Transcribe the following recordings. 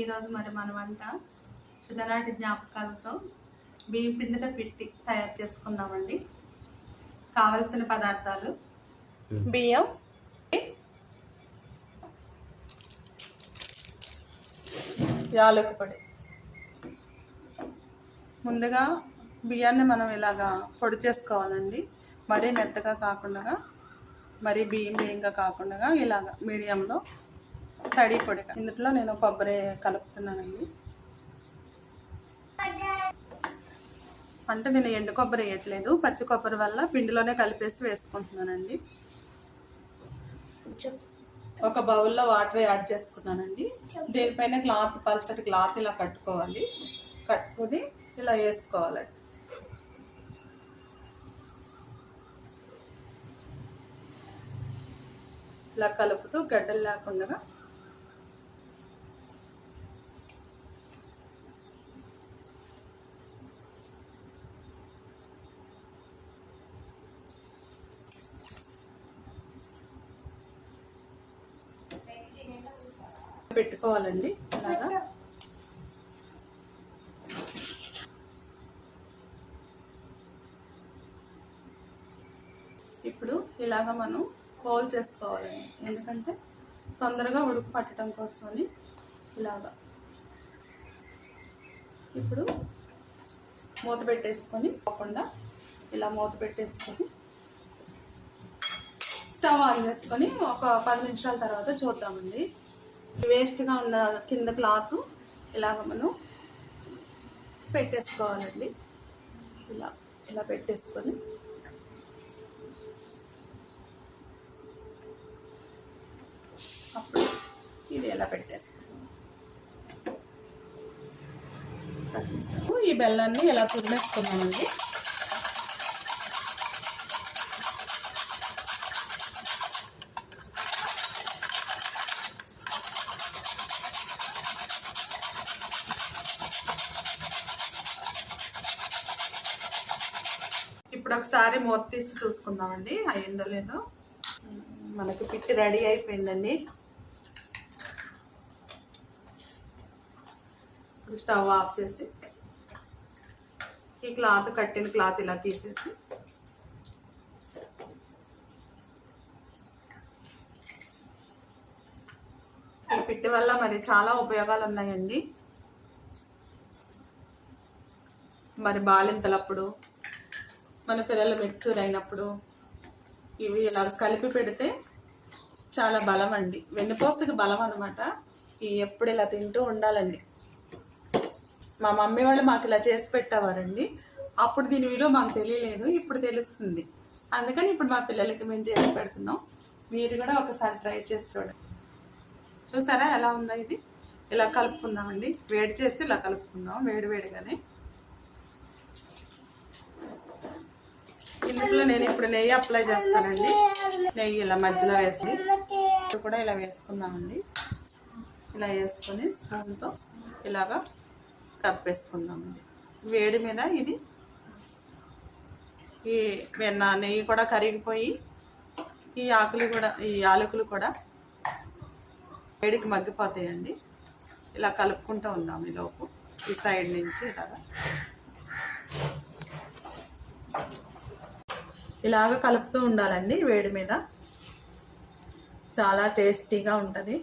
ఈరోజు మరి మన వంట చిన్ననాటి జ్ఞాపకాలతో బియ్యం పిండితో పిట్టి తయారు చేసుకుందామండి. కావలసిన పదార్థాలు బియ్యం యాలక పొడి. ముందుగా బియ్యాన్ని మనం ఇలాగా పొడి చేసుకోవాలండి. మరీ మెత్తగా కాకుండా మరీ బియ్యం బియ్యంగా కాకుండా ఇలాగ మీడియంలో తడి పొడి. ఇందులో నేను కొబ్బరి కలుపుతున్నానండి. అంటే నేను ఎండు కొబ్బరి వేయట్లేదు. పచ్చి కొబ్బరి వల్ల పిండిలోనే కలిపేసి వేసుకుంటున్నానండి. ఒక బౌల్లో వాటర్ యాడ్ చేసుకున్నానండి. దీనిపైన క్లాత్ పల్చటి క్లాత్ ఇలా కట్టుకోవాలి. కట్టుకొని ఇలా వేసుకోవాలండి ఇలా కలుపుతూ గడ్డలు లేకుండా పెట్టుకోవాలండి ఇలాగా. ఇప్పుడు ఇలాగ మనం హోల్ చేసుకోవాలండి. ఎందుకంటే తొందరగా ఉడుకు పట్టడం కోసమని ఇలాగా. ఇప్పుడు మూత పెట్టేసుకొని పోకుండా ఇలా మూత పెట్టేసుకొని స్టవ్ ఆన్ చేసుకొని ఒక పది నిమిషాల తర్వాత చూద్దామండి. వేస్ట్గా ఉన్న కింద క్లాత్ ఇలాగ మనం పెట్టేసుకోవాలండి. ఇలా ఇలా పెట్టేసుకొని. అప్పుడు ఇది ఎలా పెట్టేసుకున్నాం ఈ బెల్లాన్ని ఇలా తురిమేసుకున్నామండి? ఇప్పుడు ఒకసారి మూత తీసి చూసుకుందామండి అయ్యిందో లేదో మనకి పిట్టి రెడీ అయిపోయిందండి. స్టవ్ ఆఫ్ చేసి ఈ క్లాత్ కట్టిన క్లాత్ ఇలా తీసేసి ఈ పిట్టి వల్ల మరి చాలా ఉపయోగాలు ఉన్నాయండి. మరి బాలింతలప్పుడు మన పిల్లలు మెచ్యూర్ అయినప్పుడు ఇవి ఇలా కలిపి పెడితే చాలా బలం అండి. వెన్నుపోసకి బలం అనమాట ఈ ఎప్పుడు ఇలా తింటూ ఉండాలండి. మా మమ్మీ వాళ్ళు మాకు ఇలా చేసి పెట్టేవారండి. అప్పుడు దీని విలువ మాకు తెలియలేదు ఇప్పుడు తెలుస్తుంది. అందుకని ఇప్పుడు మా పిల్లలకి మేము చేసి పెడుతున్నాం. మీరు కూడా ఒకసారి ట్రై చేసి చూడండి. చూసారా ఎలా ఉందో ఇది? ఇలా కలుపుకుందామండి. వేడి చేసి ఇలా కలుపుకుందాం వేడి వేడిగానే. ఇందులో నేను ఇప్పుడు నెయ్యి అప్లై చేస్తానండి. నెయ్యి ఇలా మధ్యలో వేసి ఇప్పుడు కూడా ఇలా వేసుకుందామండి. ఇలా వేసుకొని స్పూన్తో ఇలాగా కప్పేసుకుందామండి. వేడి మీద ఇది ఈ వెన్న నెయ్యి కూడా కరిగిపోయి ఈ ఆకులు కూడా ఈ యాలకులు కూడా వేడికి మగ్గిపోతాయండి. ఇలా కలుపుకుంటూ ఉందాం ఈలోపు ఈ సైడ్ నుంచి ఇలాగా. ఇలాగ కలుపుతూ ఉండాలండి వేడి మీద. చాలా టేస్టీగా ఉంటుంది.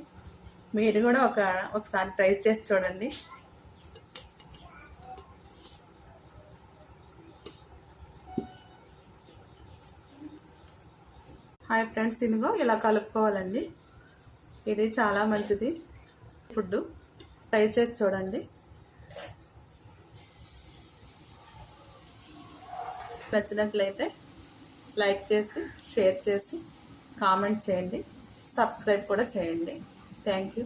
మీరు కూడా ఒక ఒకసారి ట్రై చేసి చూడండి. హాయ్ ఫ్రెండ్స్ ఇదిగో ఇలా కలుపుకోవాలండి. ఇది చాలా మంచిది. ఫుడ్ ట్రై చేసి చూడండి. నచ్చినట్లయితే లైక్ చేసి షేర్ చేసి కామెంట్ చేయండి. సబ్స్క్రైబ్ కూడా చేయండి. Thank you.